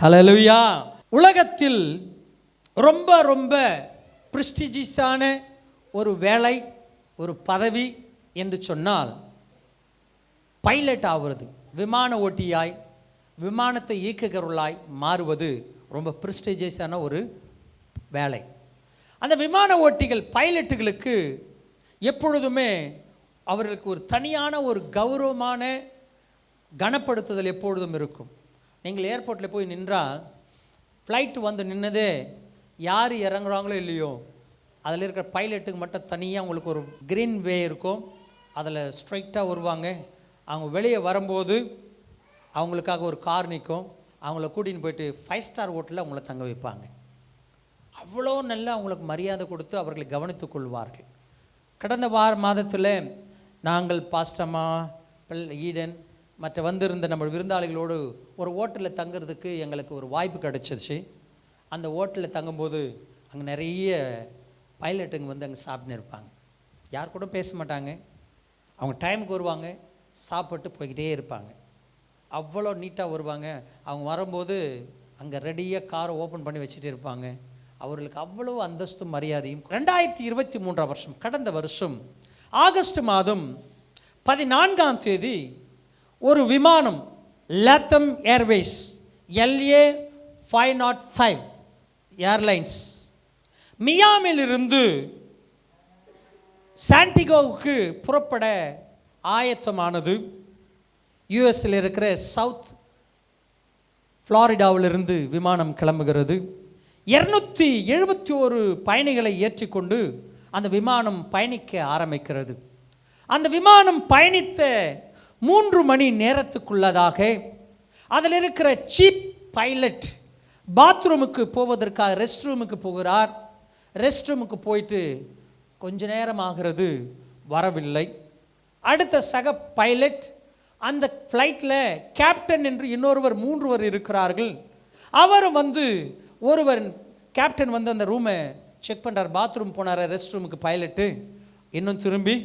ஹலலுயா உலகத்தில் ரொம்ப ரொம்ப ப்ரிஸ்டிஜிஸான ஒரு வேலை ஒரு பதவி என்று சொன்னால் பைலட் ஆகிறது விமான ஓட்டியாய் விமானத்தை இயக்குகிறவர்களாய் மாறுவது ரொம்ப ப்ரிஸ்டிஜியஸான ஒரு வேலை. அந்த விமான ஓட்டிகள் பைலட்டுகளுக்கு எப்பொழுதுமே அவர்களுக்கு ஒரு தனியான ஒரு கௌரவமான கனப்படுத்துதல் எப்பொழுதும் இருக்கும். நீங்கள் ஏர்போர்ட்டில் போய் நின்றால் ஃப்ளைட்டு வந்து நின்னது யார் இறங்குறாங்களோ இல்லையோ அதில் இருக்கிற பைலட்டுக்கு மட்டும் தனியாக உங்களுக்கு ஒரு கிரீன் வே இருக்கும். அதில் ஸ்ட்ரைட்டாக வருவாங்க. அவங்க வெளியே வரும்போது அவங்களுக்காக ஒரு கார் நிற்கும். அவங்கள கூட்டின்னு போயிட்டு ஃபைவ் ஸ்டார் ஹோட்டலில் அவங்கள தங்க வைப்பாங்க. அவ்வளோ நல்லா அவங்களுக்கு மரியாதை கொடுத்து அவர்களை கவனித்துக் கொள்வார்கள். கடந்த வார மாதத்தில் நாங்கள் பாஸ்டமா ஈடன் மற்ற வந்திருந்த நம்ம விருந்தாளிகளோடு ஒரு ஹோட்டலில் தங்குறதுக்கு எங்களுக்கு ஒரு வாய்ப்பு கிடச்சிச்சு. அந்த ஹோட்டலில் தங்கும்போது அங்கே நிறைய பைலட்டுங்க வந்து அங்கே சாப்பிட்டுன்னு இருப்பாங்க. யார் கூட பேச மாட்டாங்க. அவங்க டைமுக்கு வருவாங்க சாப்பிட்டு போய்கிட்டே இருப்பாங்க. அவ்வளோ நீட்டாக வருவாங்க. அவங்க வரும்போது அங்கே ரெடியாக காரை ஓப்பன் பண்ணி வச்சுட்டு இருப்பாங்க. அவர்களுக்கு அவ்வளோ அந்தஸ்தும் மரியாதையும். ரெண்டாயிரத்தி இருபத்தி மூன்றாம் வருஷம் கடந்த வருஷம் ஆகஸ்ட் மாதம் பதினான்காம் தேதி ஒரு விமானம் LATAM airways LA five nought five airlines மியாமிலிருந்து சாண்டிகோவுக்கு புறப்பட ஆயத்தமானது. யுஎஸ்ல இருக்கிற சவுத் ஃப்ளாரிடாவிலிருந்து விமானம் கிளம்புகிறது. இரநூத்தி எழுபத்தி ஒரு பயணிகளை ஏற்றிக்கொண்டு அந்த விமானம் பயணிக்க ஆரம்பிக்கிறது. அந்த விமானம் பயணித்த மூன்று மணி நேரத்துக்குள்ளதாக அதில் இருக்கிற சீப் பைலட் பாத்ரூமுக்கு போவதற்காக ரெஸ்ட் ரூமுக்கு போகிறார். ரெஸ்ட் ரூமுக்கு போயிட்டு கொஞ்ச நேரம் ஆகிறது வரவில்லை. அடுத்த சக பைலட் அந்த ஃப்ளைட்டில் கேப்டன் என்று இன்னொருவர் மூன்றுவர் இருக்கிறார்கள். அவர் வந்து ஒருவர் கேப்டன் வந்து அந்த ரூமை செக் பண்ணுறார் பாத்ரூம் போனார் ரெஸ்ட் ரூமுக்கு பைலட்டு இன்னும் திரும்பி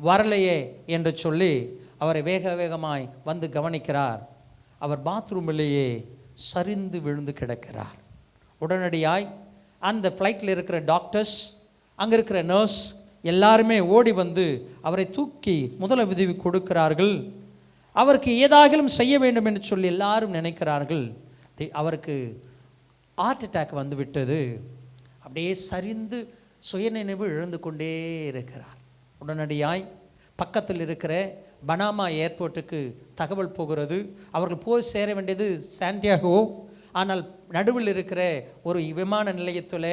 வரலையே என்று சொல்லி அவரை வேக வேகமாய் வந்து கவனிக்கிறார். அவர் பாத்ரூமிலேயே சரிந்து விழுந்து கிடக்கிறார். உடனடியாய் அந்த ஃப்ளைட்டில் இருக்கிற டாக்டர்ஸ் அங்கே இருக்கிற நர்ஸ் எல்லாருமே ஓடி வந்து அவரை தூக்கி முதல உதவி கொடுக்கிறார்கள். அவருக்கு ஏதாகிலும் செய்ய வேண்டும் என்று சொல்லி எல்லாரும் நினைக்கிறார்கள். தி- அவருக்கு ஹார்ட் அட்டாக் வந்துவிட்டது. அப்படியே சரிந்து சுயநினைவு இழந்து கொண்டே இருக்கிறார். உடனடியாய் பக்கத்தில் இருக்கிற பனாமா ஏர்போர்ட்டுக்கு தகவல் போகிறது. அவர்கள் போய் சேர வேண்டியது சாண்டியாகோ. ஆனால் நடுவில் இருக்கிற ஒரு விமான நிலையத்தில்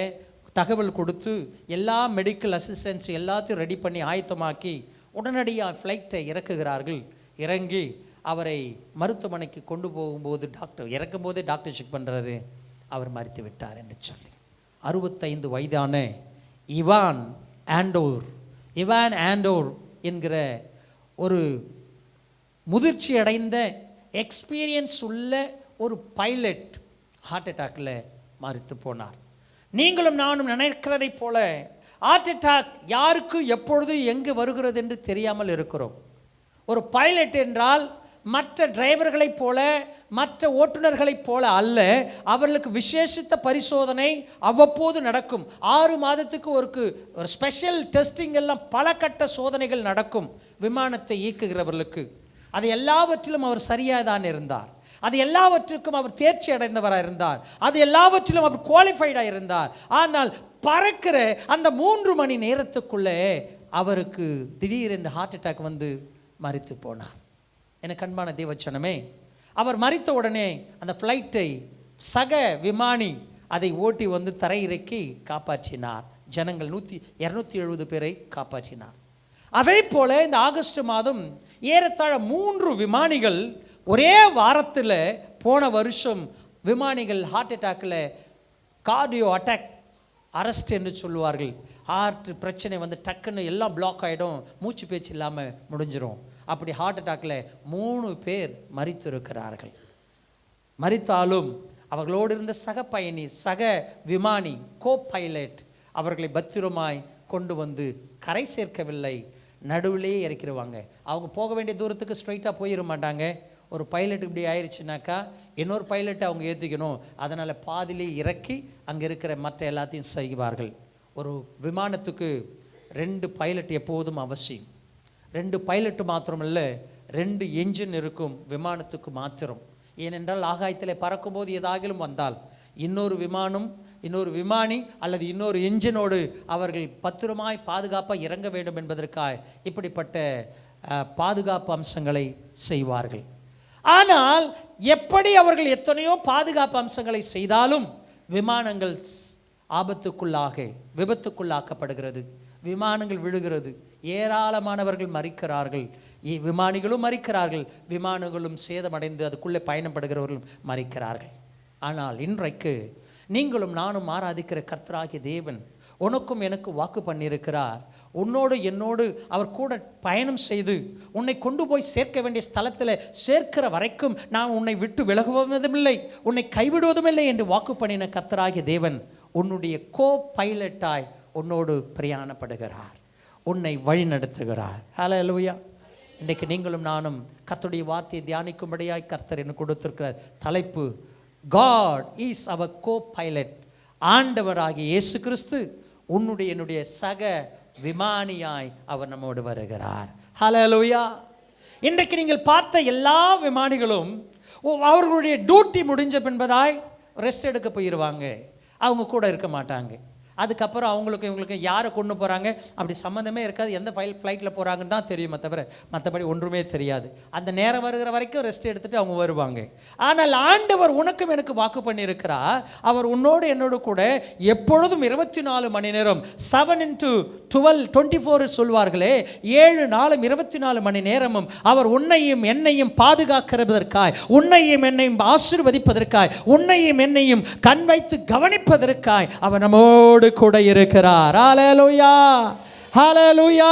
தகவல் கொடுத்து எல்லா மெடிக்கல் அசிஸ்டன்ஸ் எல்லாத்தையும் ரெடி பண்ணி ஆயத்தமாக்கி உடனடியாக ஃப்ளைட்டை இறக்குகிறார்கள். இறங்கி அவரை மருத்துவமனைக்கு கொண்டு போகும்போது டாக்டர் இறக்கும் போதே டாக்டர் செக் பண்ணுறாரு அவர் மறித்து விட்டார் என்று சொல்லி. அறுபத்தைந்து வயதான இவான் ஆண்டோர் இவான் ஆண்டோர் என்கிற ஒரு முதிர்ச்சி அடைந்த எக்ஸ்பீரியன்ஸ் உள்ள ஒரு பைலட் ஹார்ட் அட்டாக்கில் மறுத்து போனார். நீங்களும் நானும் நினைக்கிறதைப் போல ஹார்ட் அட்டாக் யாருக்கு எப்பொழுது எங்கு வருகிறது என்று தெரியாமல் இருக்கிறோம். ஒரு பைலட் என்றால் மற்ற டிரைவர்களைப் போல மற்ற ஓட்டுநர்களைப் போல அல்ல அவர்களுக்கு விசேஷித்த பரிசோதனை அவ்வப்போது நடக்கும். ஆறு மாதத்துக்கு ஒருக்கு ஒரு ஸ்பெஷல் டெஸ்டிங் எல்லாம் பல கட்ட சோதனைகள் நடக்கும் விமானத்தை இயக்குகிறவர்களுக்கு. அது எல்லாவற்றிலும் அவர் சரியாக தான் இருந்தார். அது எல்லாவற்றுக்கும் அவர் தேர்ச்சி அடைந்தவராக இருந்தார். அது எல்லாவற்றிலும் அவர் குவாலிஃபைடாக இருந்தார். ஆனால் பறக்கிற அந்த மூன்று மணி நேரத்துக்குள்ளே அவருக்கு திடீரென்று ஹார்ட் அட்டாக் வந்து மறித்து போனார். எனக்கு அன்பான தேவச்சனமே. அவர் மறித்த உடனே அந்த ஃப்ளைட்டை சக விமானி அதை ஓட்டி வந்து தரையிறக்கி காப்பாற்றினார். ஜனங்கள் நூற்றி இரநூத்தி எழுபது பேரை காப்பாற்றினார். அதே போல இந்த ஆகஸ்ட் மாதம் ஏறத்தாழ மூன்று விமானிகள் ஒரே வாரத்தில் போன வருஷம் விமானிகள் ஹார்ட் அட்டாக்கில் கார்டியோ அட்டாக் அரெஸ்ட் என்று சொல்லுவார்கள். ஹார்ட் பிரச்சனை வந்து டக்குன்னு எல்லாம் பிளாக் ஆகிடும் மூச்சு பேச்சு இல்லாமல் முடிஞ்சிரும். அப்படி ஹார்ட் அட்டாக்கில் மூணு பேர் மறித்திருக்கிறார்கள் மறித்தாலும் அவர்களோடு இருந்த சக பயணி சக விமானி கோ பைலட் அவர்களை பத்திரமாய் கொண்டு வந்து கரை சேர்க்கவில்லை. நடுவிலேயே இறக்கிடுவாங்க அவங்க போக வேண்டிய தூரத்துக்கு ஸ்ட்ரைட்டாக போயிட மாட்டாங்க. ஒரு பைலட் இப்படி ஆயிடுச்சுனாக்கா இன்னொரு பைலட்டை அவங்க ஏற்றிக்கணும் அதனால் பாதியிலே இறக்கி அங்கே இருக்கிற மற்ற எல்லாத்தையும் செய்வார்கள். ஒரு விமானத்துக்கு ரெண்டு பைலட் எப்போதும் அவசியம். ரெண்டு பைலட்டு மாத்திரமல்ல ரெண்டு என்ஜின் இருக்கும் விமானத்துக்கு மாத்திரம். ஏனென்றால் ஆகாயத்தில் பறக்கும்போது ஏதாகிலும் வந்தால் இன்னொரு விமானம் இன்னொரு விமானி அல்லது இன்னொரு என்ஜினோடு அவர்கள் பத்திரமாய் பாதுகாப்பாக இறங்க வேண்டும் என்பதற்காக இப்படிப்பட்ட பாதுகாப்பு அம்சங்களை செய்வார்கள். ஆனால் எப்படி அவர்கள் எத்தனையோ பாதுகாப்பு அம்சங்களை செய்தாலும் விமானங்கள் ஆபத்துக்குள்ளாக விபத்துக்குள்ளாக்கப்படுகிறது. விமானங்கள் விழுகிறது. ஏராளமானவர்கள் மறிக்கிறார்கள். இ- விமானிகளும் மறிக்கிறார்கள். விமானங்களும் சேதமடைந்து அதுக்குள்ளே பயணப்படுகிறவர்களும் மறிக்கிறார்கள். ஆனால் இன்றைக்கு நீங்களும் நானும் ஆராதிக்கிற கர்த்தராகிய தேவன் உனக்கும் எனக்கு வாக்கு பண்ணியிருக்கிறார். உன்னோடு என்னோடு அவர் கூட பயணம் செய்து உன்னை கொண்டு போய் சேர்க்க வேண்டிய ஸ்தலத்தில் சேர்க்கிற வரைக்கும் நான் உன்னை விட்டு விலகுவதுமில்லை. உன்னை கைவிடுவதுமில்லை என்று வாக்கு பண்ணின கர்த்தராகிய தேவன் உன்னுடைய கோ பைலட்டாய் உன்னோடு பிரயாணப்படுகிறார். உன்னை வழிநடத்துகிறார் ஹalleluya இன்றைக்கு நீங்களும் நானும் கத்துடைய வார்த்தையை தியானிக்கும்படியாய் கர்த்தர் எனக்கு கொடுத்திருக்கிற தலைப்பு God is our copilot ஆண்டவராகிய இயேசு கிறிஸ்து உன்னுடைய என்னுடைய சக விமானியாய் அவர் நம்மோடு வருகிறார். ஹalleluya இன்றைக்கு நீங்கள் பார்த்த எல்லா விமானிகளும் ஓ- அவர்களுடைய டியூட்டி முடிஞ்ச பின்பதாய் ரெஸ்ட் எடுக்க போயிடுவாங்க அவங்க கூட இருக்க மாட்டாங்க. அதுக்கப்புறம் அவங்களுக்கு இவங்களுக்கு யாரை கொண்டு போகிறாங்க அப்படி சம்மந்தமே இருக்காது. எந்த ஃபைல் ஃப்ளைட்டில் போகிறாங்கன்னு தான் தெரியுமே தவிர மற்றபடி ஒன்றுமே தெரியாது. அந்த நேரம் வருகிற வரைக்கும் ரெஸ்ட் எடுத்துட்டு அவங்க வருவாங்க. ஆனால் ஆண்டவர் உனக்கும் எனக்கு வாக்கு பண்ணியிருக்கிறார். அவர் உன்னோடு என்னோடு கூட எப்பொழுதும் இருபத்தி நாலு மணி நேரம் seven into twelve twenty four சொல்வார்களே ஏழு நாளும் இருபத்தி நாலு மணி நேரமும் அவர் உன்னையும் என்னையும் பாதுகாக்கிறதற்காய் உன்னையும் என்னையும் ஆசீர்வதிப்பதற்காய் உன்னையும் என்னையும் கண் வைத்து கவனிப்பதற்காய் அவர் நம்மோடு கூட இருக்கிறார். ஹalleluya ஹalleluya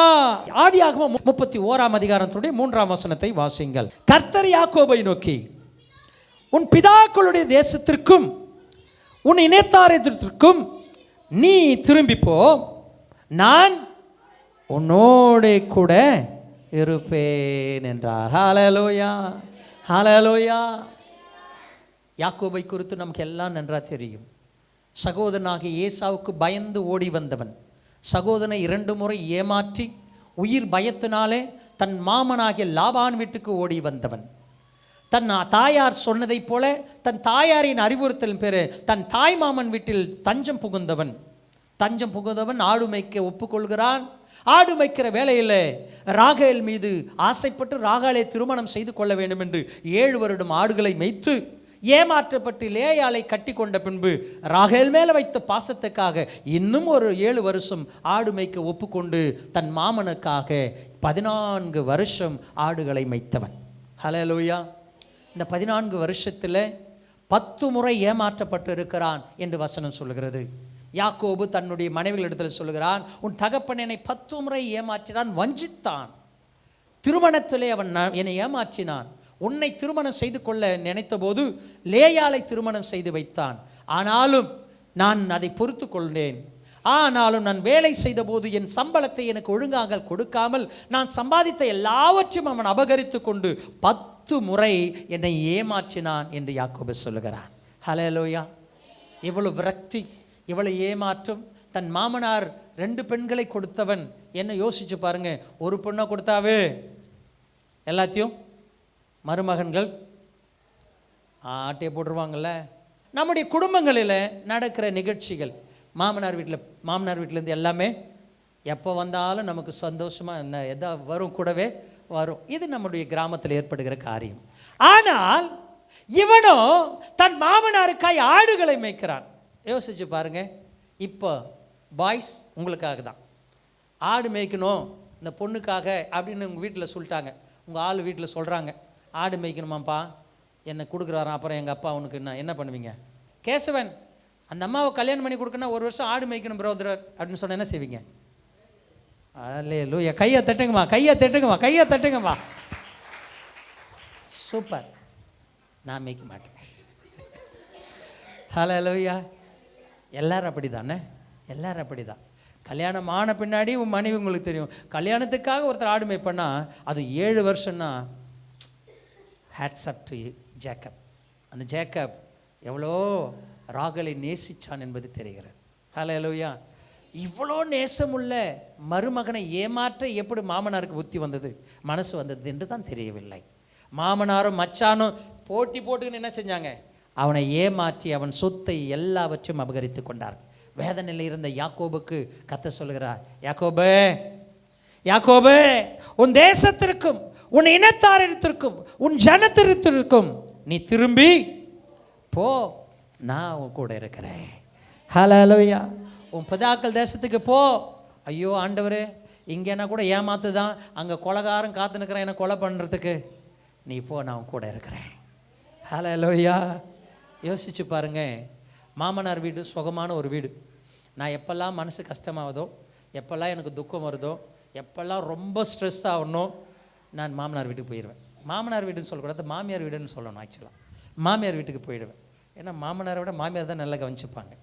ஆதியாகமம் முப்பத்தி ஓராம் அதிகாரத்துடைய மூன்றாம் வசனத்தை வாசிங்கள். கர்த்தர் யாக்கோபை நோக்கி உன் பிதாக்களுடைய தேசத்திற்கும் உன் இனத்தாரத்திற்கும் நீ திரும்பி போ நான் உன்னோட கூட இருப்பேன் என்றார். ஹாலலோயா ஹாலலோயா யாக்கோபை குறித்து நமக்கு எல்லாம் நன்றா தெரியும். சகோதரனாகிய ஏசாவுக்கு பயந்து ஓடி வந்தவன். சகோதரனை இரண்டு முறை ஏமாற்றி உயிர் பயத்தினாலே தன் மாமனாகிய லாபான் வீட்டுக்கு ஓடி வந்தவன். தன் தாயார் சொன்னதைப் போல தன் தாயாரின் அறிவுறுத்தல் பேர் தன் தாய் மாமன் வீட்டில் தஞ்சம் புகுந்தவன். தஞ்சம் புகுந்தவன் ஆடு மேய்க்க ஒப்புக்கொள்கிறான். ஆடு மேய்க்கிற வேளையில் ராகேல் மீது ஆசைப்பட்டு ராகாலை திருமணம் செய்து கொள்ள வேண்டும் என்று ஏழு வருடம் ஆடுகளை மேய்த்து ஏமாற்றப்பட்டு லேயாலை கட்டி கொண்ட பின்பு ராகேல் மேலே வைத்த பாசத்துக்காக இன்னும் ஒரு ஏழு வருஷம் ஆடு மேய்க்க ஒப்புக்கொண்டு தன் மாமனுக்காக பதினான்கு வருஷம் ஆடுகளை மேய்த்தவன். ஹலலூயா இந்த பதினான்கு வருஷத்தில் பத்து முறை ஏமாற்றப்பட்டு இருக்கிறான் என்று வசனம் சொல்கிறது யாக்கோபு தன்னுடைய மனைவிகளிடத்தில் சொல்கிறான் உன் தகப்பன் என்னை பத்து முறை ஏமாற்றினான் வஞ்சித்தான். திருமணத்திலே அவன் என்னை ஏமாற்றினான். உன்னை திருமணம் செய்து கொள்ள நினைத்தபோது லேயாளை திருமணம் செய்து வைத்தான். ஆனாலும் நான் அதை பொறுத்து கொண்டேன். ஆனாலும் நான் வேலை செய்தபோது என் சம்பளத்தை எனக்கு ஒழுங்காக கொடுக்காமல் நான் சம்பாதித்த எல்லாவற்றையும் அவன் அபகரித்து கொண்டு பத்து முறை என்னை ஏமாற்றினான் என்று யாக்கோபு சொல்லுகிறான். ஹலோயா இவ்வளவு விரக்தி இவ்வளவு ஏமாற்றம். தன் மாமனார் ரெண்டு பெண்களை கொடுத்தவன். என்ன யோசிச்சு பாருங்க ஒரு பொண்ணை கொடுத்தாவே எல்லாத்தையும் மருமகன்கள் ஆட்டையை போட்டுருவாங்கல்ல. நம்முடைய குடும்பங்களில் நடக்கிற நிகழ்ச்சிகள் மாமனார் வீட்டில் மாமனார் வீட்டிலேருந்து எல்லாமே எப்போ வந்தாலும் நமக்கு சந்தோஷமாக என்ன எதா வரும் கூடவே வரும். இது நம்முடைய கிராமத்தில் ஏற்படுகிற காரியம். ஆனால் இவனோ தன் மாமனாருக்காய் ஆடுகளை மேய்க்கிறான். யோசிச்சு பாருங்க. இப்போ பாய்ஸ் உங்களுக்காக தான். ஆடு மேய்க்கணும் இந்த பொண்ணுக்காக அப்படின்னு உங்கள் வீட்டில் சொல்லிட்டாங்க. உங்கள் ஆள் வீட்டில் சொல்கிறாங்க ஆடு மேய்க்கணுமாப்பா? என்னை கொடுக்குறாராம் அப்புறம் எங்கள் அப்பா உனக்கு என்ன என்ன பண்ணுவீங்க? கேசவன் அந்த அம்மாவை கல்யாணம் பண்ணி கொடுக்கணும் ஒரு வருஷம் ஆடு மேய்க்கணும் பிரதர் அப்படின்னு சொன்ன என்ன செய்வீங்க? அல்லே லூயா கையை தட்டுங்கம்மா கையை தட்டுங்கம்மா கையை தட்டுங்கம்மா. சூப்பர் நான் மேய்க்க மாட்டேன். ஹலோ லூயா எல்லாரும் அப்படி தானே எல்லாரும் அப்படி தான் கல்யாணம் ஆன பின்னாடி உன் மனைவி உங்களுக்கு தெரியும். கல்யாணத்துக்காக ஒருத்தர் ஆடு மேய்ப்பண்ணா அது ஏழு வருஷம்னா ஹேட்ஸ் அப் டு ஜேக்கப் அந்த ஜேக்கப் எவ்வளோ ராகலை நேசிச்சான் என்பது தெரிகிறது. ஹalleluya இவ்வளோ நேசமுள்ள மருமகனை ஏமாற்ற எப்படி மாமனாருக்கு புத்தி வந்தது? மனசு வந்தது என்று தான் தெரியவில்லை. மாமனாரும் மச்சானும் போட்டி போட்டுக்கின்னு என்ன செஞ்சாங்க? அவனை ஏமாற்றி அவன் சொத்தை எல்லாவற்றையும் அபகரித்து கொண்டார் வேதனையில் இருந்த யாக்கோபுக்கு கத்த சொல்கிறார் யாக்கோபு யாக்கோபு உன் தேசத்திற்கும் உன் இனத்தாரிடத்திற்கும் உன் ஜனத்திருத்திருக்கும் நீ திரும்பி போ நான் உன் கூட இருக்கிறேன். ஹலோ ஹலோயா உன் பிதாக்கள் தேசத்துக்கு போ. ஐயோ ஆண்டவரே இங்கேனா கூட ஏமாத்து தான் அங்கே கொலகாரம் காத்து நிற்கிறேன் என்னை கொலை பண்ணுறதுக்கு நீ போ நான் உன் கூட இருக்கிறேன். ஹலோ ஹலோயா யோசிச்சு பாருங்க. மாமனார் வீடு சுகமான ஒரு வீடு. நான் எப்போல்லாம் மனசு கஷ்டமாகுதோ எப்போல்லாம் எனக்கு துக்கம் வருதோ எப்போல்லாம் ரொம்ப ஸ்ட்ரெஸ் ஆகணும் நான் மாமனார் வீட்டுக்கு போயிடுவேன். மாமனார் வீடுன்னு சொல்லக்கூடாது மாமியார் வீடுன்னு சொல்லணும் ஆக்சுவலாக மாமியார் வீட்டுக்கு போயிடுவேன். ஏன்னா மாமனாரை விட மாமியார் தான் நல்லா கவனிச்சுப்பாங்க.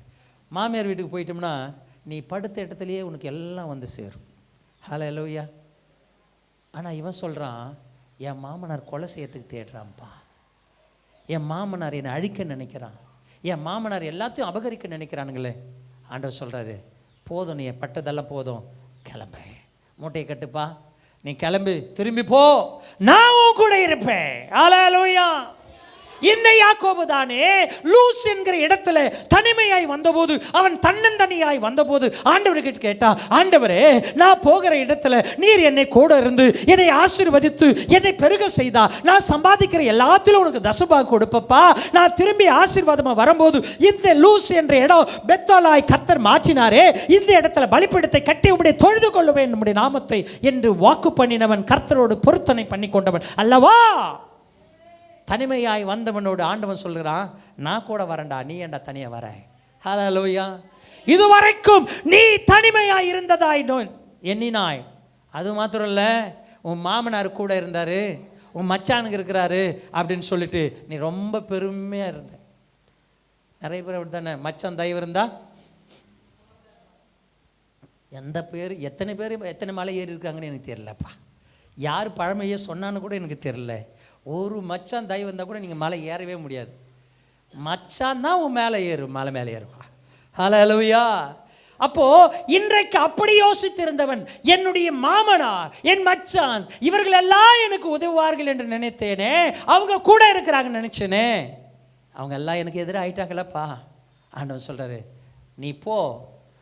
மாமியார் வீட்டுக்கு போயிட்டோம்னா நீ படுத்த இடத்துலையே உனக்கு எல்லாம் வந்து சேரும். ஹலோ எலோயா ஆனால் இவன் சொல்கிறான் என் மாமனார் கொலை செய்யறதுக்கு தேடுறான்ப்பா. என் மாமனார் என்னை அழிக்க நினைக்கிறான். என் மாமனார் எல்லாத்தையும் அபகரிக்க நினைக்கிறானுங்களே. ஆண்டவர் சொல்கிறாரு போதும் நீ பட்டதெல்லாம் போதும் கிளம்பு. மூட்டையை கட்டுப்பா. நீ கிளம்பு திரும்பி போ. நான் உன் கூட இருப்பேன். ஆலோயா இந்த யாக்கோபு தானே? லூஸ் என்கிற இடத்துல தனிமையாய் வந்தபோது அவன் தன்னந்தனியாய் வந்தபோது ஆண்டவர்கிட்ட கேட்டா ஆண்டவரே நான் போகிற இடத்துல நீர் என்னை கூட இருந்து என்னை ஆசீர்வதித்து என்னை பெருக செய்தா? நான் சம்பாதிக்கிற எல்லாத்திலும் உனக்கு தசபாக கொடுப்பப்பா. நான் திரும்பி ஆசீர்வாதமா வரும்போது இந்த லூஸ் என்ற இடம் பெத்தாலாய் கத்தர் மாற்றினாரே. இந்த இடத்துல பலிப்பிடத்தை கட்டி உடைய தொழுது கொள்ளுவேன் நம்முடைய நாமத்தை என்று வாக்கு பண்ணினவன் கர்த்தரோடு பொருத்தனை பண்ணி கொண்டவன் அல்லவா? தனிமையாய் வந்தவனோடு ஆண்டவன் சொல்கிறான் நான் கூட வரேன்டா நீ ஏன்டா தனியா வர? ஹalleluya இதுவரைக்கும் நீ தனிமையாய் இருந்ததாய் நோ- எண்ணினாய். அது மாத்திரம் இல்லை உன் மாமனார் கூட இருந்தாரு உன் மச்சானுக்கு இருக்கிறாரு அப்படின்னு சொல்லிட்டு நீ ரொம்ப பெருமையா இருந்த. நிறைய பேர் அப்படி தானே மச்சான் தயவு இருந்தா? எந்த பேர் எத்தனை பேர் எத்தனை மலை ஏறி இருக்காங்கன்னு எனக்கு தெரியலப்பா. யார் பழமையே சொன்னான்னு கூட எனக்கு தெரியல. ஒரு மச்சான் தயவு இருந்தால் கூட நீங்கள் மலை ஏறவே முடியாது. மச்சான் தான் உன் மேலே ஏறும் மலை மேலே ஏறுவா ஹalleluya அப்போ இன்றைக்கு அப்படி யோசித்திருந்தவன் என்னுடைய மாமனார் என் மச்சான் இவர்கள் எல்லாம் எனக்கு உதவுவார்கள் என்று நினைத்தேனே அவங்க கூட இருக்கிறாங்கன்னு நினைச்சேனே. அவங்க எல்லாம் எனக்கு எதிராக ஆயிட்டாங்களப்பா. ஆண்டவன் சொல்கிறாரு நீ போ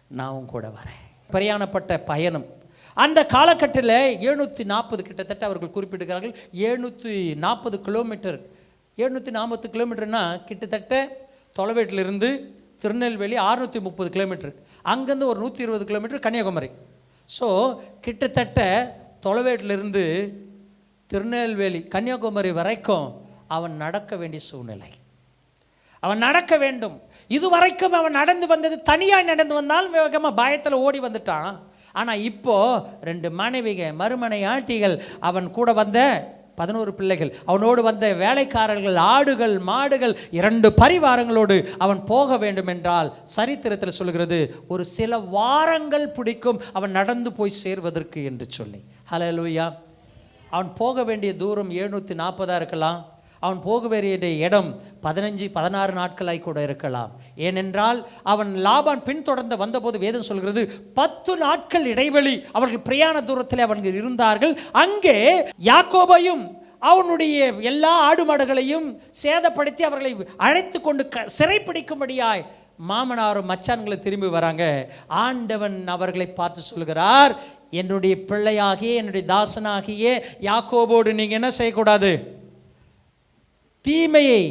நான் உன் கூட வரேன். பிரயாணப்பட்ட பயணம். அந்த காலகட்டத்தில் எழுநூற்றி நாற்பது கிட்டத்தட்ட அவர்கள் குறிப்பிடுகிறார்கள். எழுநூற்றி நாற்பது கிலோமீட்டர். எழுநூற்றி நாற்பது கிலோமீட்டர்னா கிட்டத்தட்ட தொலைவேட்டிலிருந்து திருநெல்வேலி அறுநூற்றி முப்பது கிலோமீட்டர். அங்கேருந்து ஒரு நூற்றி இருபது கிலோமீட்டர் கன்னியாகுமரி. ஸோ கிட்டத்தட்ட தொலைவேட்டிலிருந்து திருநெல்வேலி கன்னியாகுமரி வரைக்கும் அவன் நடக்க வேண்டிய சூழ்நிலை. அவன் நடக்க வேண்டும். இதுவரைக்கும் அவன் நடந்து வந்தது தனியாக நடந்து வந்தால் வேகமாக பயத்தில் ஓடி வந்துட்டான். ஆனால் இப்போ ரெண்டு மனைவிக மறுமனை ஆட்டிகள் அவன் கூட வந்த பதினோரு பிள்ளைகள் அவனோடு வந்த வேலைக்காரர்கள் ஆடுகள் மாடுகள் இரண்டு பரிவாரங்களோடு அவன் போக வேண்டும் என்றால் சரித்திரத்தில் சொல்கிறது ஒரு சில வாரங்கள் பிடிக்கும் அவன் நடந்து போய் சேர்வதற்கு என்று சொல்லி. ஹலோ லூயா அவன் போக வேண்டிய தூரம் எழுநூற்றி நாற்பதாக இருக்கலாம். அவன் போக வேண்டிய இடம் பதினஞ்சு பதினாறு நாட்களாய் கூட இருக்கலாம். ஏனென்றால் அவன் லாபான் பின்தொடர்ந்து வந்தபோது வேதம் சொல்கிறது பத்து நாட்கள் இடைவெளி அவர்கள் பிரயாண தூரத்தில் அவர்கள் இருந்தார்கள். அங்கே யாக்கோபையும் அவனுடைய எல்லா ஆடு மாடுகளையும் சேதப்படுத்தி அவர்களை அழைத்து கொண்டு க சிறைப்பிடிக்கும்படியாய் மாமனாரும் மச்சான்களை திரும்பி வராங்க. ஆண்டவன் அவர்களை பார்த்து சொல்கிறார் என்னுடைய பிள்ளையாகிய என்னுடைய தாசனாகிய யாக்கோபோடு நீங்கள் என்ன செய்யக்கூடாது? தீமையை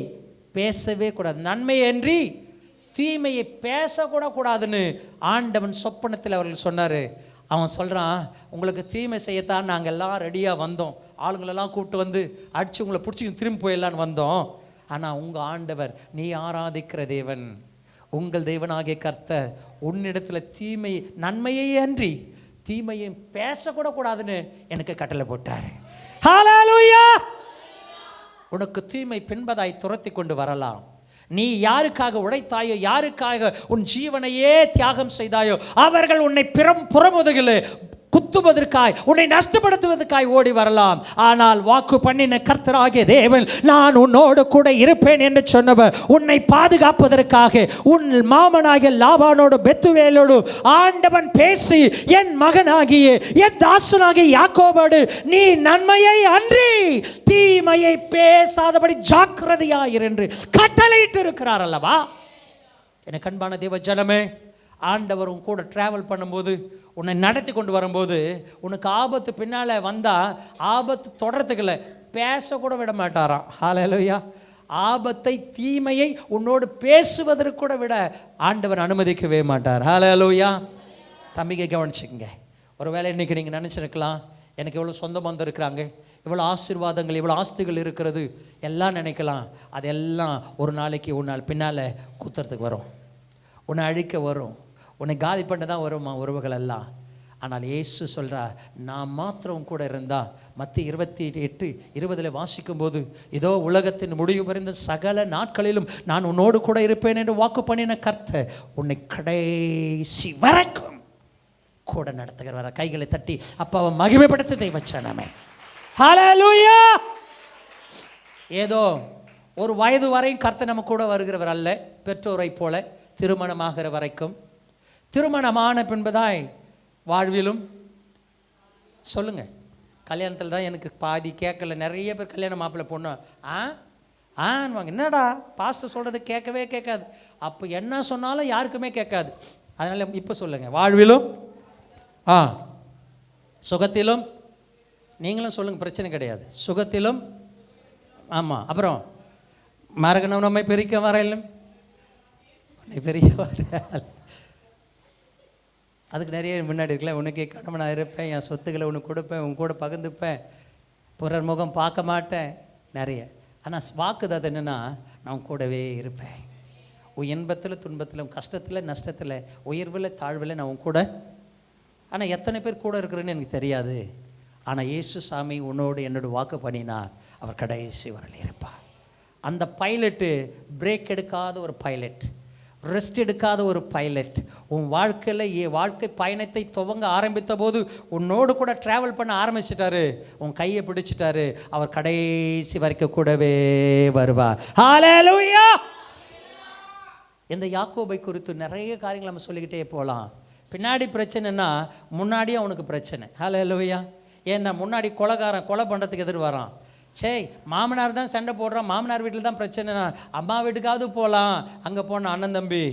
பேசவே கூடாது. நன்மையன்றி தீமையை பேசக்கூட கூடாதுன்னு ஆண்டவன் சொப்பனத்தில் அவர்கள் சொன்னார். அவன் சொல்கிறான் உங்களுக்கு தீமை செய்யத்தான் நாங்கள் எல்லாம் ரெடியாக வந்தோம். ஆளுங்களெல்லாம் கூப்பிட்டு வந்து அடித்து உங்களை பிடிச்சி திரும்பி போயிடலான்னு வந்தோம். ஆனால் உங்கள் ஆண்டவர் நீ ஆராதிக்கிற தேவன். உங்கள் தேவனாகிய கர்த்த உன்னிடத்தில் தீமை நன்மையை அன்றி தீமையை பேசக்கூட கூடாதுன்னு எனக்கு கட்டளை போட்டார். ஹalleluya! உனக்கு தீமை பின்பதாய் துரத்தி கொண்டு வரலாம். நீ யாருக்காக உழைத்தாயோ யாருக்காக உன் ஜீவனையே தியாகம் செய்தாயோ அவர்கள் உன்னை பிறம் புறமுதுகில் குத்துவதற்காய் உன்னை நஷ்டப்படுத்துவதற்காய் ஓடி வரலாம். ஆனால் வாக்கு பண்ணின கர்த்தராகிய தேவன் நான் உன்னோடு கூட இருப்பேன் என்று சொன்னவர் உன்னை பாதுகாப்பதற்காக உன் மாமனாகிய லாபானோடு பெத்துவேலோடு ஆண்டவன் பேசி என் மகனாகிய என் தாசனாகிய யாக்கோபோடு நீ நன்மையை அன்றி தீமையை பேசாதபடி ஜாக்கிரதையாயிரு என்று கட்டளையிட்டு இருக்கிறார் அல்லவா? எனக்கு அன்பான தேவ ஜனமே ஆண்டவரும் கூட டிராவல் பண்ணும்போது உன்னை நடத்தி கொண்டு வரும்போது உனக்கு ஆபத்து பின்னால் வந்தால் ஆபத்து தொடரத்துக்கில்ல பேசக்கூட விட மாட்டாராம். ஹாலையா ஆபத்தை தீமையை உன்னோடு பேசுவதற்கு கூட விட ஆண்டவர் அனுமதிக்கவே மாட்டார். ஹாலையா தம்பிக்கு கவனிச்சுக்கங்க. ஒருவேளை இன்னைக்கு நீங்கள் நினச்சிருக்கலாம் எனக்கு எவ்வளோ சொந்த பந்தம் இருக்கிறாங்க இவ்வளோ ஆசீர்வாதங்கள் இவ்வளோ ஆஸ்திகள் இருக்கிறது எல்லாம் நினைக்கலாம். அதெல்லாம் ஒரு நாளைக்கு ஒரு நாள் பின்னால் குத்துறதுக்கு வரும். உன்னை அழிக்க வரும். உன்னை காலி பண்ண தான் வருமா உறவுகள் எல்லாம் ஆனால் இயேசு சொல்கிறார் நான் மாத்திரம் கூட இருந்தால் மற்ற இருபத்தி எட்டு இருபதில் வாசிக்கும்போது இதோ உலகத்தின் முடிவு பிறந்த சகல நாட்களிலும் நான் உன்னோடு கூட இருப்பேன் என்று வாக்கு பண்ணின கர்த்த உன்னை கடைசி வரைக்கும் கூட நடத்துகிறவர. கைகளை தட்டி அப்பாவை மகிமைப்படுத்த தெய்வச்சனமே. ஹலலூயா ஏதோ ஒரு வயது வரையும் கர்த்த நம்ம கூட வருகிறவர் அல்ல பெற்றோரை போல திருமணமாகிற வரைக்கும். திருமணமான பின்புதாய் வாழ்விலும். சொல்லுங்க. கல்யாணத்தில் தான் எனக்கு பாதி கேட்கல நிறைய பேர் கல்யாண மாப்பிள்ளை பொண்ணு. ஆ? ஆன்வாங்க. என்னடா? பாஸ்டர் சொல்கிறது கேட்கவே கேட்காது. அப்போ என்ன சொன்னாலும் யாருக்குமே கேட்காது. அதனால் இப்போ சொல்லுங்கள் வாழ்விலும் ஆ. சுகத்திலும் நீங்களும் சொல்லுங்கள் பிரச்சனை கிடையாது. சுகத்திலும் ஆமாம் அப்புறம் மரகணம் நம்மை பிரிக்க வரையிலும். பெரிய பிரிக்க வர அதுக்கு நிறைய முன்னாடி இருக்கல உனக்கு கணவனாக இருப்பேன் என் சொத்துக்களை உனக்கு கொடுப்பேன் உன் கூட பகிர்ந்துப்பேன் பிறர் முகம் பார்க்க மாட்டேன் நிறைய. ஆனால் வாக்குதாது என்னென்னா நான் கூடவே இருப்பேன். உன் இன்பத்தில் துன்பத்தில் கஷ்டத்தில் நஷ்டத்தில் உயர்வில் தாழ்வில் நான் உன் கூட. ஆனால் எத்தனை பேர் கூட இருக்கிறேன்னு எனக்கு தெரியாது. ஆனால் இயேசு சாமி உன்னோடு என்னோட வாக்கு பண்ணினார். அவர் கடைசி வரல இருப்பார். அந்த பைலட்டு பிரேக் எடுக்காத ஒரு பைலட் ரெஸ்ட் எடுக்காத ஒரு பைலட் உன் வாழ்க்கையில் என் வாழ்க்கை பயணத்தை துவங்க ஆரம்பித்த போது உன்னோடு கூட ட்ராவல் பண்ண ஆரம்பிச்சிட்டாரு. உன் கையை பிடிச்சிட்டாரு. அவர் கடைசி வரைக்கும் கூடவே வருவார். ஹalleluya இந்த யாக்கோபை குறித்து நிறைய காரியங்கள் நம்ம சொல்லிக்கிட்டே போகலாம். பின்னாடி பிரச்சனைனா முன்னாடியே அவனுக்கு பிரச்சனை. ஹலோ லோய்யா ஏன்னா முன்னாடி கொலைகாரன் கொலை பண்ணுறதுக்கு எதிர் வரான் சே மாமனார் தான் சண்டை போடுறான் மாமனார் வீட்டில் தான் பிரச்சனைனா அம்மா வீட்டுக்காவது போகலாம் அங்கே போன அண்ணன் தம்பி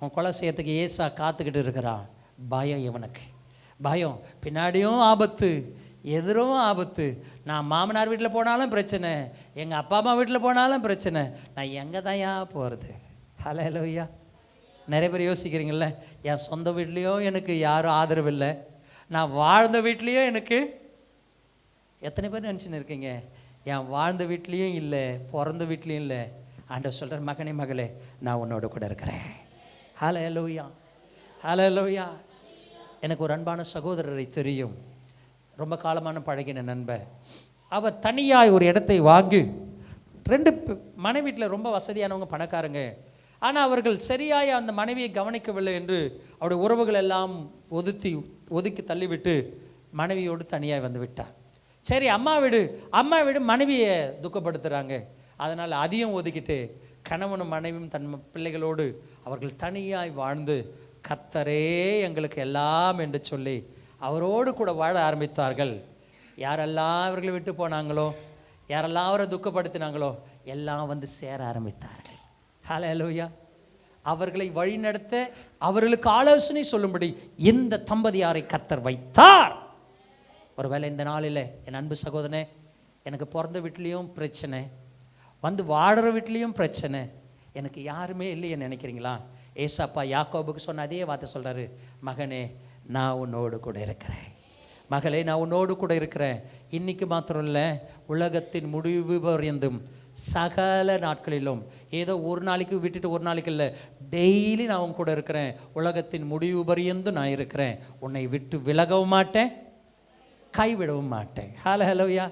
உன் கொலை செய்யறதுக்கு ஏசா காத்துக்கிட்டு இருக்கிறான். பயம் இவனுக்கு. பயம். பின்னாடியும் ஆபத்து எதிரும் ஆபத்து. நான் மாமனார் வீட்டில் போனாலும் பிரச்சனை எங்கள் அப்பா அம்மா வீட்டில் போனாலும் பிரச்சனை. நான் எங்கே தான்யா போகிறது ஹலோ ஹலோ ஐயா நிறைய பேர் யோசிக்கிறீங்கள என் சொந்த வீட்லேயும் எனக்கு யாரும் ஆதரவு இல்லை நான் வாழ்ந்த வீட்லேயும் எனக்கு எத்தனை பேர் நினச்சின்னு இருக்கீங்க? என் வாழ்ந்த வீட்லேயும் இல்லை பிறந்த வீட்லேயும் இல்லை. ஆண்டவர் சொல்கிற மகனே மகளே நான் உன்னோட கூட இருக்கிறேன். ஹலோ லோய்யா ஹலோ லோய்யா எனக்கு ஒரு அன்பான சகோதரரை தெரியும். ரொம்ப காலமான பழகின நண்பர். அவர் தனியாக ஒரு இடத்தை வாங்கி ரெண்டு மனை வீட்டில் ரொம்ப வசதியானவங்க பணக்காரங்க. ஆனால் அவர்கள் சரியாய அந்த மனைவியை கவனிக்கவில்லை என்று அவருடைய உறவுகள் எல்லாம் ஒதுத்தி ஒதுக்கி தள்ளிவிட்டு மனைவியோடு தனியாக வந்து விட்டார். சரி அம்மா வீடு அம்மா வீடு மனைவியை துக்கப்படுத்துகிறாங்க அதனால் அதையும் ஒதுக்கிட்டு கணவனும் மனைவியும் தன் பிள்ளைகளோடு அவர்கள் தனியாய் வாழ்ந்து கத்தரே எங்களுக்கு எல்லாம் என்று சொல்லி அவரோடு கூட வாழ ஆரம்பித்தார்கள். யாரெல்லாம் அவர்களை விட்டு போனாங்களோ யாரெல்லாம் அவரை துக்கப்படுத்தினாங்களோ எல்லாம் வந்து சேர ஆரம்பித்தார்கள். ஹலோயா அவர்களை வழிநடத்த அவர்களுக்கு ஆலோசனை சொல்லும்படி இந்த தம்பதியாரை கத்தர் வைத்தார். ஒருவேளை இந்த நாளில் என் அன்பு சகோதரனே எனக்கு பிறந்த வீட்லேயும் பிரச்சனை வந்து வாடுற வீட்லேயும் பிரச்சனை. எனக்கு யாருமே இல்லையே நினைக்கிறீங்களா? ஏசப்பா யாக்கோபுக்கு சொன்ன அதே வார்த்தை சொல்கிறாரு மகனே நான் உன்னோடு கூட இருக்கிறேன். மகளே நான் உன்னோடு கூட இருக்கிறேன். இன்றைக்கு மாத்திரம் இல்லை உலகத்தின் முடிவு பரியந்தும் சகல நாட்களிலும் ஏதோ ஒரு நாளைக்கு விட்டுட்டு ஒரு நாளைக்கு இல்லை டெய்லி நான் உன் கூட இருக்கிறேன். உலகத்தின் முடிவு பரியந்தும் நான் இருக்கிறேன். உன்னை விட்டு விலகவும் மாட்டேன். கைவிடவும் மாட்டேன். ஹலோ ஹலோயா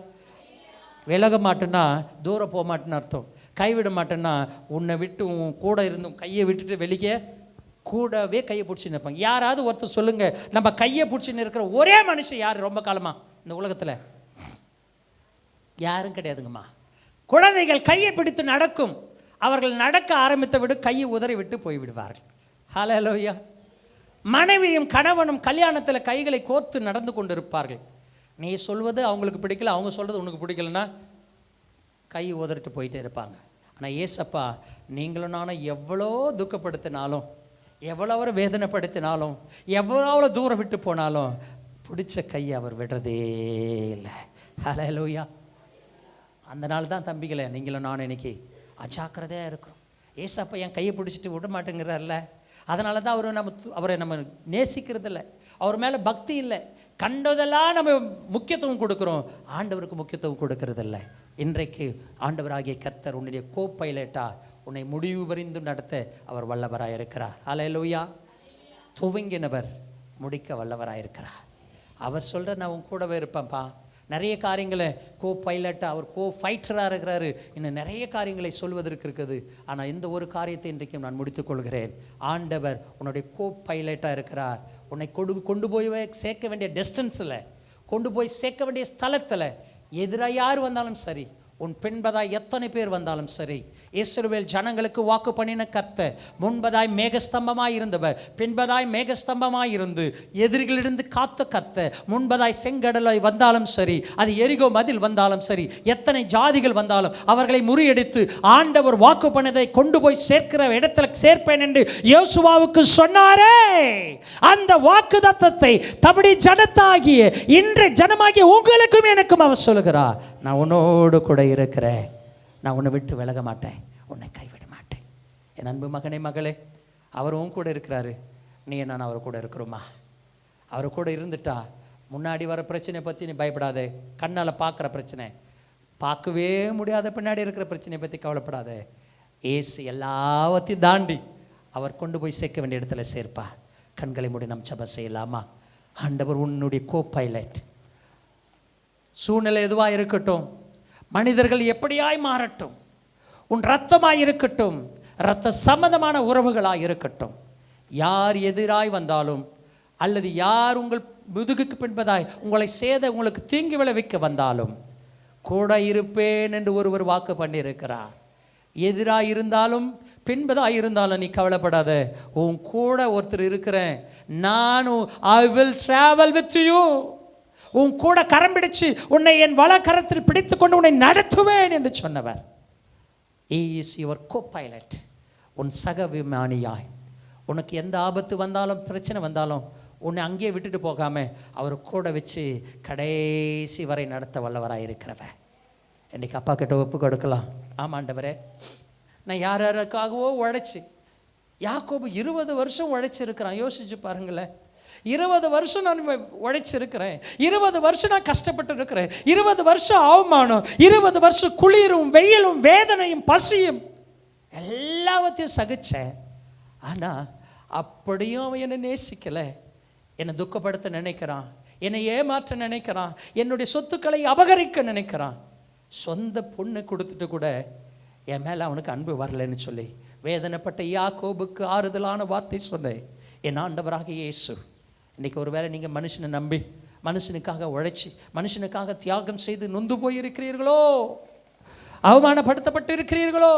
விலக மாட்டேன்னா தூரம் போக மாட்டேன்னு அர்த்தம். கைவிட மாட்டேன்னா உன்னை விட்டு உன் கூட இருந்தும் கையை விட்டுட்டு வெளியே கூடவே கையை பிடிச்சின்னு இருப்பாங்க யாராவது ஒருத்தர் சொல்லுங்கள் நம்ம கையை பிடிச்சின்னு இருக்கிற ஒரே மனுஷன் யார் ரொம்ப காலமாக இந்த உலகத்தில். யாரும் கிடையாதுங்கம்மா. குழந்தைகள் கையை பிடித்து நடக்கும். அவர்கள் நடக்க ஆரம்பித்த விட கையை உதறி விட்டு போய் விடுவார்கள். ஹலோயா மனைவியும் கணவனும் கல்யாணத்தில் கைகளை கோர்த்து நடந்து கொண்டிருப்பார்கள். நீ சொல்வது அவங்களுக்கு பிடிக்கல அவங்க சொல்கிறது உனக்கு பிடிக்கலன்னா கை உதறிட்டு போயிட்டே இருப்பாங்க. ஆனால் ஏசப்பா நீங்களும் நானும் எவ்வளோ துக்கப்படுத்தினாலும் எவ்வளோ அவர் வேதனைப்படுத்தினாலும் எவ்வளோ தூரம் விட்டு போனாலும் பிடிச்ச கையை அவர் விடுறதே இல்லை. ஹலோ லோயா அந்த நாள் தான் தம்பிகளை நீங்களும் நானும் இன்னைக்கு அஜாக்கிரதையாக இருக்கிறோம். ஏசப்பா என் கையை பிடிச்சிட்டு விட மாட்டேங்கிறார்ல. அதனால தான் அவர் நம்ம து- அவரை நம்ம நேசிக்கிறது இல்லை அவர் மேலே பக்தி இல்லை. கண்டதெல்லாம் நம்ம முக்கியத்துவம் கொடுக்குறோம். ஆண்டவருக்கு முக்கியத்துவம் கொடுக்கறதில்ல. இன்றைக்கு ஆண்டவராகிய கர்த்தர் உன்னுடைய கோ பைலட்டா உன்னை முடிவு பறிந்து நடத்த அவர் வல்லவராக இருக்கிறார். அலையலோயா துவங்கினவர் முடிக்க வல்லவராக இருக்கிறார். அவர் சொல்கிற நான் உன் கூடவே இருப்பேன்ப்பா. நிறைய காரியங்களை கோ பைலட்டாக அவர் கோ ஃபைட்டராக இருக்கிறாரு. இன்னும் நிறைய காரியங்களை சொல்வதற்கு இருக்குது. ஆனால் இந்த ஒரு காரியத்தை இன்றைக்கும் நான் முடித்துக்கொள்கிறேன் ஆண்டவர் உன்னுடைய கோ பைலட்டாக இருக்கிறார். உன்னை கொண்டு கொண்டு போய் சேர்க்க வேண்டிய டெஸ்டன்ஸில் கொண்டு போய் சேர்க்க வேண்டிய ஸ்தலத்தில் எதிராக யார் வந்தாலும் சரி உன் பின்பதாய் எத்தனை பேர் வந்தாலும் சரி இஸ்ரவேல் ஜனங்களுக்கு வாக்கு பண்ணின கர்த்த முன்பதாய் மேகஸ்தம்பமாய் இருந்தவர் பின்பதாய் மேகஸ்தம்பமாய் இருந்து எதிரிகளிலிருந்து காத்த கர்த்த முன்பதாய் செங்கடலாய் வந்தாலும் சரி அது எரிகோ மதில் வந்தாலும் சரி எத்தனை ஜாதிகள் வந்தாலும் அவர்களை முறியடித்து ஆண்டவர் வாக்கு பண்ணதை கொண்டு போய் சேர்க்கிற இடத்துல சேர்ப்பேன் என்று யோசுவாவுக்கு சொன்னாரே. அந்த வாக்கு தத்தத்தை தபடி ஜனத்தாகிய இன்று ஜனமாகிய உங்களுக்கும் எனக்கும் அவர் சொல்கிறார் நான் உன்னோடு கூட இருக்கிறேன். நான் உன்னை விட்டு விலக மாட்டேன். உன்னை கைவிட மாட்டேன். என் அன்பு மகனே மகளே அவரும் உன் கூட இருக்கிறாரு. நீ நான் அவர் கூட இருக்கிறோமா? அவர் கூட இருந்துட்டா முன்னாடி வர பிரச்சனை பற்றி நீ பயப்படாதே. கண்ணால் பார்க்குற பிரச்சனை. பார்க்கவே முடியாத பின்னாடி இருக்கிற பிரச்சனையை பற்றி கவலைப்படாத. ஏசு எல்லாவற்றையும் தாண்டி அவர் கொண்டு போய் சேர்க்க வேண்டிய இடத்துல சேர்ப்பா கண்களை மூடி நம் சபை செய்யலாமா? ஆண்டவர் உன்னுடைய கோ பைலட் சூழ்நிலை எதுவாக இருக்கட்டும்? மனிதர்கள் எப்படியாய் மாறட்டும்? உன் ரத்தமாய் இருக்கட்டும். இரத்த சம்பந்தமான உறவுகளாக இருக்கட்டும். யார் எதிராய் வந்தாலும் அல்லது யார் உங்கள் முதுகுக்கு பின்பதாய் உங்களை சேத உங்களுக்கு தீங்கி விளைவிக்க வந்தாலும் கூட இருப்பேன் என்று ஒருவர் வாக்கு பண்ணியிருக்கிறார். எதிராக இருந்தாலும் பின்பதாக இருந்தாலும் நீ கவலைப்படாத. உன் கூட ஒருத்தர் இருக்கிறேன். நானும் I will travel with you உன் கூட கரம் பிடிச்சு உன்னை என் வல கரத்தில் பிடித்து கொண்டு உன்னை நடத்துவேன் என்று சொன்னவர். இஸ் யுவர் கோ பைலட் உன் சக விமானியாய் உனக்கு எந்த ஆபத்து வந்தாலும் பிரச்சனை வந்தாலும் உன்னை அங்கேயே விட்டுட்டு போகாமல் அவர் கூட வச்சு கடைசி வரை நடத்த வல்லவராக இருக்கிறவ இன்னைக்கு அப்பா கிட்ட ஒப்பு கொடுக்கலாம். ஆமாண்டவரே நான் யார் யாருக்காகவோ உழைச்சி யாக்கோபு இருபது வருஷம் உழைச்சிருக்கிறான். யோசிச்சு பாருங்களேன். இருபது வருஷம் நான் உழைச்சிருக்கிறேன். இருபது வருஷம் நான் கஷ்டப்பட்டு இருக்கிறேன் இருபது வருஷம் அவமானம். இருபது வருஷம் குளிரும் வெயிலும் வேதனையும் பசியும். எல்லாவற்றையும் சகிச்சேன். ஆனால் அப்படியும் அவன் என்னை நேசிக்கலை. என்னை துக்கப்படுத்த நினைக்கிறான். என்னை ஏமாற்ற நினைக்கிறான். என்னுடைய சொத்துக்களை அபகரிக்க நினைக்கிறான். சொந்த பொண்ணு கொடுத்துட்டு கூட என் மேலே அவனுக்கு அன்பு வரலைன்னு சொல்லி வேதனைப்பட்ட யாக்கோபுக்கு ஆறுதலான வார்த்தை சொன்னேன். என் ஆண்டவராக இயேசு. இன்னைக்கு ஒருவேளை நீங்கள் மனுஷனை நம்பி மனுஷனுக்காக உழைச்சி மனுஷனுக்காக தியாகம் செய்து நொந்து போயிருக்கிறீர்களோ? அவமானப்படுத்தப்பட்டு இருக்கிறீர்களோ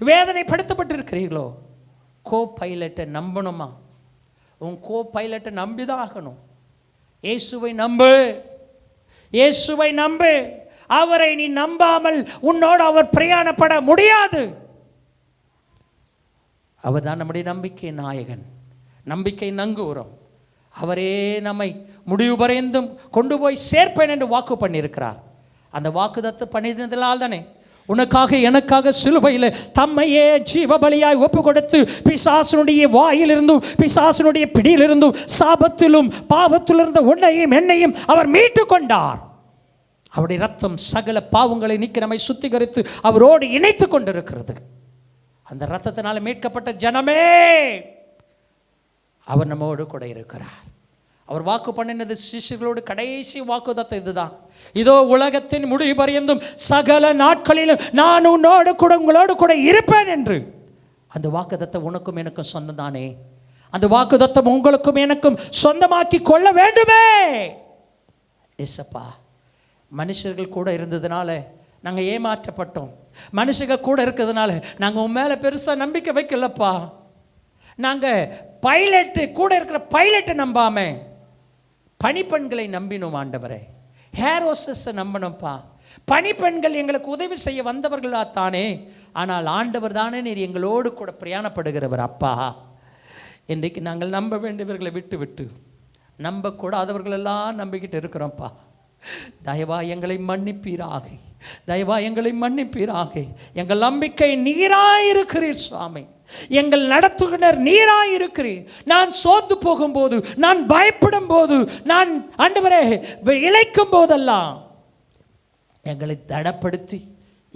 வேதனைப்படுத்தப்பட்டு இருக்கிறீர்களோ கோ பைலட்டை நம்பணுமா? உன் கோ பைலட்டை நம்பிதான் ஆகணும். இயேசுவை நம்பு. இயேசுவை நம்பு. அவரை நீ நம்பாமல் உன்னோடு அவர் பிரயாணப்பட முடியாது. அவர் தான் நம்முடைய நம்பிக்கை நாயகன். நம்பிக்கை நங்கூரம். அவரே நம்மை முடிவு பறைந்தும் கொண்டு போய் சேர்ப்பேன் என்று வாக்கு பண்ணியிருக்கிறார். அந்த வாக்குதத்து பண்ணியிருந்ததால் தானே. உனக்காக எனக்காக சிலுவையில் தம்மையே ஜீவபலியாய் ஒப்பு கொடுத்து பிசாசனுடைய வாயிலிருந்தும் பிசாசனுடைய பிடியிலிருந்தும் சாபத்திலும் பாவத்திலிருந்த உன்னையும் என்னையும் அவர் மீட்டு கொண்டார். அவருடைய ரத்தம் சகல பாவங்களை நீக்கி நம்மை சுத்திகரித்து அவரோடு இணைத்து கொண்டிருக்கிறது. அந்த ரத்தத்தினால் மீட்கப்பட்ட ஜனமே அவர் நம்மோடு கூட இருக்கிறார். அவர் வாக்கு பண்ணினது சிசுகளோடு கடைசி வாக்குதத்தை இதுதான். இதோ உலகத்தின் முடிவு பரியந்தும் சகல நாட்களிலும் நான் உன்னோடு கூட உங்களோடு கூட இருப்பேன் என்று. அந்த வாக்குதத்தை உனக்கும் எனக்கும் சொன்னதானே அந்த வாக்குதத்தம் உங்களுக்கும் எனக்கும் சொந்தமாக்கி கொள்ள வேண்டுமே! எஸ்ஸப்பா மனுஷர்கள் கூட இருந்ததுனால நாங்கள் ஏமாற்றப்பட்டோம். மனுஷங்க கூட இருக்கிறதுனால நாங்கள் உன் மேலே பெருசாக நம்பிக்கை வைக்கலப்பா. நாங்கள் பைலட்டு கூட இருக்கிற பைலட்டை நம்பாம பணிப்பெண்களை நம்பினோம் ஆண்டவரே. ஹேர் ஹோஸ்டஸை நம்பினோம்ப்பா. பணிப்பெண்கள் எங்களுக்கு உதவி செய்ய வந்தவர்களா தானே. ஆனால் ஆண்டவர் தானே நீர் எங்களோடு கூட பிரயாணப்படுகிறவர் அப்பா. இன்றைக்கு நாங்கள் நம்ப வேண்டியவர்களை விட்டு விட்டு நம்பக்கூடாதவர்களெல்லாம் நம்பிக்கிட்டு இருக்கிறோம்ப்பா. தயவா எங்களை மன்னிப்பீராக. தயவா எங்களை மன்னிப்பீராக. எங்கள் நம்பிக்கை நீராயிருக்கிறீர் சுவாமி. எங்கள் நடத்துகினர் நீராயிருக்கிறீர். நான் சோர்ந்து போகும்போது நான் பயப்படும் போது நான் ஆண்டவரே இழைக்கும் போதெல்லாம் எங்களை தடப்படுத்தி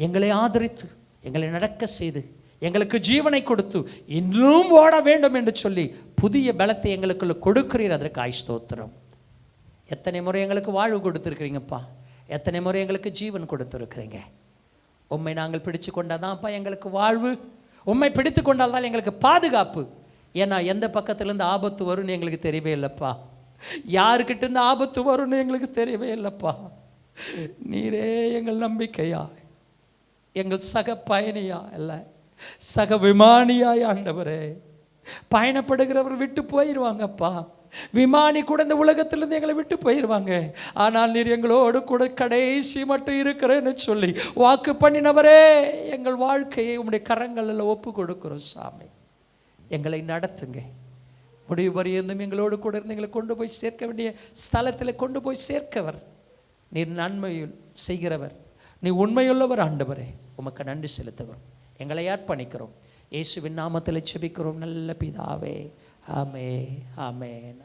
எங்களை ஆதரித்து எங்களை நடக்க செய்து எங்களுக்கு ஜீவனை கொடுத்து இன்னும் ஓட வேண்டும் என்று சொல்லி புதிய பலத்தை எங்களுக்குள்ள கொடுக்கிறீர். அதற்கு ஆயுஷ்தோத்திரம் எத்தனை முறை எங்களுக்கு வாழ்வு கொடுத்துருக்கிறீங்கப்பா. எத்தனை முறை எங்களுக்கு ஜீவன் கொடுத்துருக்கிறீங்க. உண்மை நாங்கள் பிடிச்சு கொண்டாதான்ப்பா எங்களுக்கு வாழ்வு. உண்மை பிடித்து கொண்டால் தான் எங்களுக்கு பாதுகாப்பு. ஏன்னா எந்த பக்கத்துலேருந்து ஆபத்து வரும்னு எங்களுக்கு தெரியவே இல்லைப்பா. யாருக்கிட்ட இருந்து ஆபத்து வரும்னு எங்களுக்கு தெரியவே இல்லைப்பா. நீரே எங்கள் நம்பிக்கையா? எங்கள் சக பயணியா அல்ல? சக விமானியாய் ஆண்டவரே. பயணப்படுகிறவர் விட்டு போயிடுவாங்கப்பா விமானி கூட இந்த உலகத்திலிருந்து எங்களை விட்டு போயிடுவாங்க ஆனால் நீர் எங்களோடு கூட கடைசி மட்டும் இருக்கிறேன்னு சொல்லி வாக்கு பண்ணினவரே எங்கள் வாழ்க்கையை உம்முடைய கரங்களில் ஒப்பு கொடுக்கிறோம் சாமி. எங்களை நடத்துங்க. முடிவு வரையிருந்தும் எங்களோடு கூட இருந்து எங்களை கொண்டு போய் சேர்க்க வேண்டிய ஸ்தலத்தில் கொண்டு போய் சேர்க்கவர். நீர் நன்மையில் செய்கிறவர். நீ உண்மையுள்ளவர் ஆண்டவரே. உமக்கு நன்றி செலுத்துகிறோம். எங்களை அர்ப்பணிக்கிறோம். இயேசுவின் நாமத்தில் செபிக்கிறோம் நல்ல பிதாவே. ஆமே ஆமேன்.